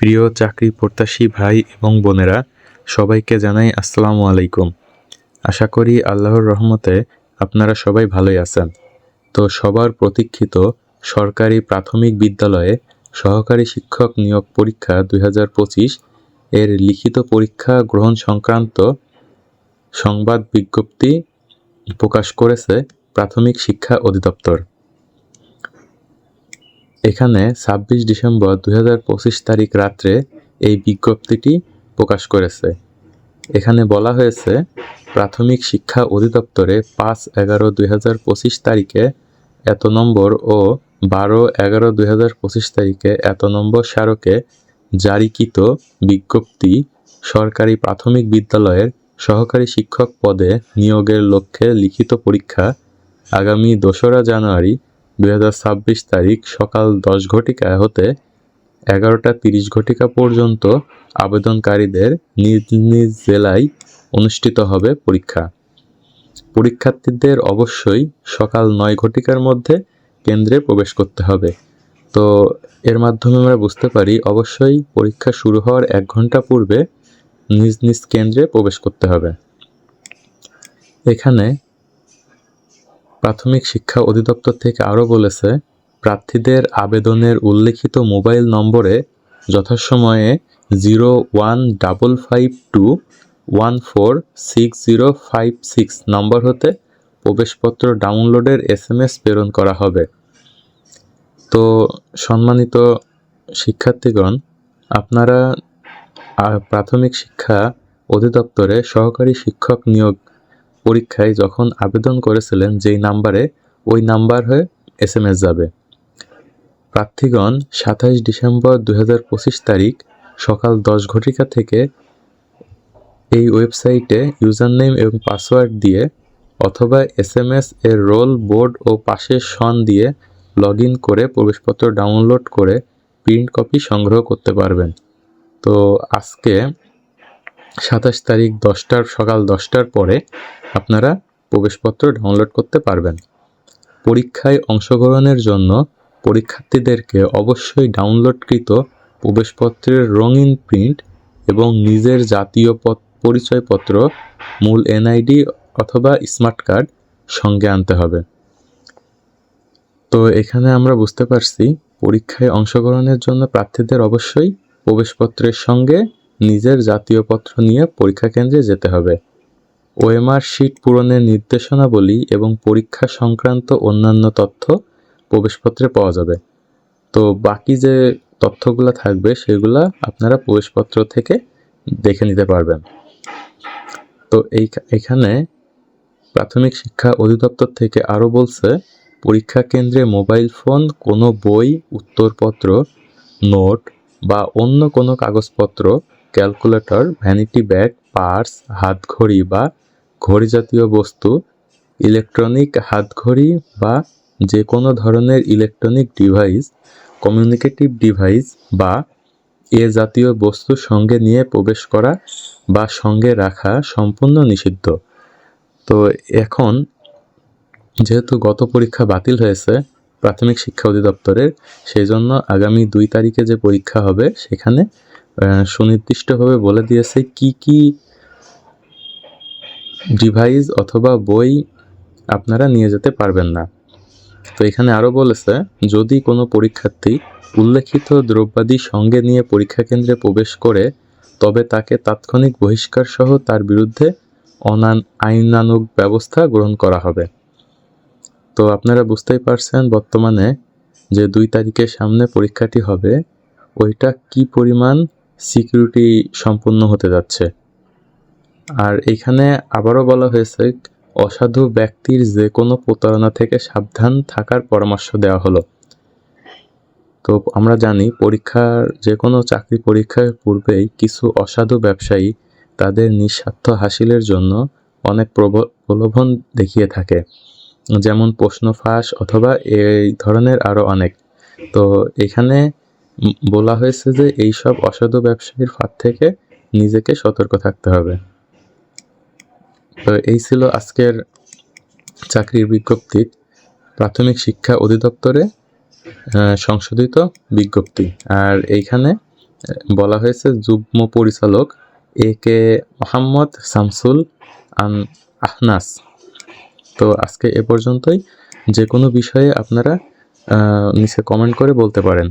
প্রিয় চাকরি প্রত্যাশী ভাই এবং বোনেরা, সবাইকে জানাই আসসালামু আলাইকুম। আশা করি আল্লাহর রহমতে আপনারা সবাই ভালোই আছেন। তো সবার প্রতীক্ষিত সরকারি প্রাথমিক বিদ্যালয়ে সহকারী শিক্ষক নিয়োগ পরীক্ষা দুই হাজার পঁচিশ এর লিখিত পরীক্ষা গ্রহণ সংক্রান্ত সংবাদ বিজ্ঞপ্তি প্রকাশ করেছে প্রাথমিক শিক্ষা অধিদপ্তর। এখানে ছাব্বিশ ডিসেম্বর দুই হাজার পঁচিশ তারিখ রাত্রে এই বিজ্ঞপ্তিটি প্রকাশ করেছে। এখানে বলা হয়েছে, প্রাথমিক শিক্ষা অধিদপ্তরে পাঁচ এগারো দুই তারিখে এত নম্বর ও বারো এগারো দুই তারিখে এত নম্বর স্মারকে জারিকৃত বিজ্ঞপ্তি সরকারি প্রাথমিক বিদ্যালয়ের সহকারী শিক্ষক পদে নিয়োগের লক্ষ্যে লিখিত পরীক্ষা আগামী দোসরা জানুয়ারি দু হাজার ছাব্বিশ তারিখ সকাল দশ ঘটিকা হতে এগারোটা তিরিশ ঘটিকা পর্যন্ত আবেদনকারীদের নিজ নিজ জেলায় অনুষ্ঠিত হবে পরীক্ষা। পরীক্ষার্থীদের অবশ্যই সকাল নয় ঘটিকার মধ্যে কেন্দ্রে প্রবেশ করতে হবে। তো এর মাধ্যমে আমরা বুঝতে পারি, অবশ্যই পরীক্ষা শুরু হওয়ার এক ঘণ্টা পূর্বে নিজ নিজ কেন্দ্রে প্রবেশ করতে হবে। এখানে প্রাথমিক শিক্ষা অধিদপ্তর থেকে আরও বলেছে, প্রার্থীদের আবেদনের উল্লেখিত মোবাইল নম্বরে যথাসময়ে zero one double five two one four six zero five six নম্বর হতে প্রবেশপত্র ডাউনলোডের এস এম এস প্রেরণ করা হবে। তো সম্মানিত শিক্ষার্থীগণ, আপনারা প্রাথমিক শিক্ষা অধিদপ্তরে সহকারী শিক্ষক নিয়োগ পরীক্ষায় যখন আবেদন করেছিলেন, যেই নাম্বারে, ওই নাম্বার হয়ে এস এম এস যাবে। প্রার্থীগণ, সাতাইশ ডিসেম্বর দু হাজার পঁচিশ তারিখ, সকাল দশ ঘটিকা থেকে এই ওয়েবসাইটে ইউজার নেম এবং পাসওয়ার্ড দিয়ে অথবা এস এম এস এর রোল বোর্ড ও পাশের সন দিয়ে লগ ইন করে প্রবেশপত্র ডাউনলোড করে প্রিন্ট কপি সংগ্রহ করতে পারবেন। তো আজকে সাতাশ তারিখ দশটার, সকাল দশটার পরে আপনারা প্রবেশপত্র ডাউনলোড করতে পারবেন। পরীক্ষায় অংশগ্রহণের জন্য পরীক্ষার্থীদেরকে অবশ্যই ডাউনলোডকৃত প্রবেশপত্রের রঙিন প্রিন্ট এবং নিজের জাতীয় পত- পরিচয়পত্র, মূল এনআইডি অথবা স্মার্ট কার্ড সঙ্গে আনতে হবে। তো এখানে আমরা বুঝতে পারছি, পরীক্ষায় অংশগ্রহণের জন্য প্রার্থীদের অবশ্যই প্রবেশপত্রের সঙ্গে নিজের জাতীয় পত্র নিয়ে পরীক্ষা কেন্দ্রে যেতে হবে। ওএমআর শিট পূরণের নির্দেশনাবলী এবং পরীক্ষা সংক্রান্ত অন্যান্য তথ্য প্রবেশপত্রে পাওয়া যাবে। তো বাকি যে তথ্যগুলো থাকবে, সেগুলা আপনারা প্রবেশপত্র থেকে দেখে নিতে পারবেন। তো এই এখানে প্রাথমিক শিক্ষা অধিদপ্তর থেকে আরও বলছে, পরীক্ষা কেন্দ্রে মোবাইল ফোন, কোনো বই, উত্তরপত্র, নোট বা অন্য কোনো কাগজপত্র ক্যালকুলেটর ভ্যানিটি ব্যাগ পার্স হাতঘড়ি বা ঘড়ি জাতীয় বস্তু ইলেকট্রনিক হাতঘড়ি বা যে কোনো ধরনের ইলেকট্রনিক ডিভাইস কমিউনিকেটিভ ডিভাইস বা এ জাতীয় বস্তু সঙ্গে নিয়ে প্রবেশ করা বা সঙ্গে রাখা সম্পূর্ণ নিষিদ্ধ। তো এখন যেহেতু গত পরীক্ষা বাতিল হয়েছে প্রাথমিক শিক্ষা অধিদপ্তরের সেই জন্য আগামী দুই তারিখে যে পরীক্ষা হবে, সেখানে সুনির্দিষ্টভাবে বলে দিয়েছে কি কি ডিভাইস অথবা বই আপনারা নিয়ে যেতে পারবেন না। তো এখানে আরও বলেছে, যদি কোনো পরীক্ষার্থী উল্লেখিত দ্রব্যাদি সঙ্গে নিয়ে পরীক্ষা কেন্দ্রে প্রবেশ করে, তবে তাকে তাৎক্ষণিক বহিষ্কার সহ তার বিরুদ্ধে অনান আইনানুগ ব্যবস্থা গ্রহণ করা হবে। তো আপনারা বুঝতেই পারছেন বর্তমানে যে দুই তারিখের সামনে পরীক্ষাটি হবে, ওইটা কি পরিমাণ সিকিউরিটি সম্পূর্ণ হতে যাচ্ছে। আর এখানে আবারও বলা হয়েছে, অসাধু ব্যক্তির যে কোনো প্রতারণা থেকে সাবধান থাকার পরামর্শ দেওয়া হলো। তো আমরা জানি, পরীক্ষার যে কোনো চাকরি পরীক্ষার পূর্বেই কিছু অসাধু ব্যবসায়ী তাদের নিঃস্বার্থ হাসিলের জন্য অনেক প্রলোভন দেখিয়ে থাকে। যেমন প্রশ্ন ফাঁস অথবা এই ধরনের আরও অনেক। তো এখানে বলা হয়েছে যে এইসব অসাধু ব্যবসায়ীর ফাঁদ থেকে নিজেকে সতর্ক থাকতে হবে। তো এই ছিল আজকের চাকরির বিজ্ঞপ্তি। প্রাথমিক শিক্ষা অধিদপ্তরে সংশোধিত বিজ্ঞপ্তি। আর এইখানে বলা হয়েছে যুগ্ম পরিচালক এ কে মোহাম্মদ শামসুল আন আহনাস। তো আজকে এ পর্যন্তই। যে কোনো বিষয়ে আপনারা নিচে কমেন্ট করে বলতে পারেন।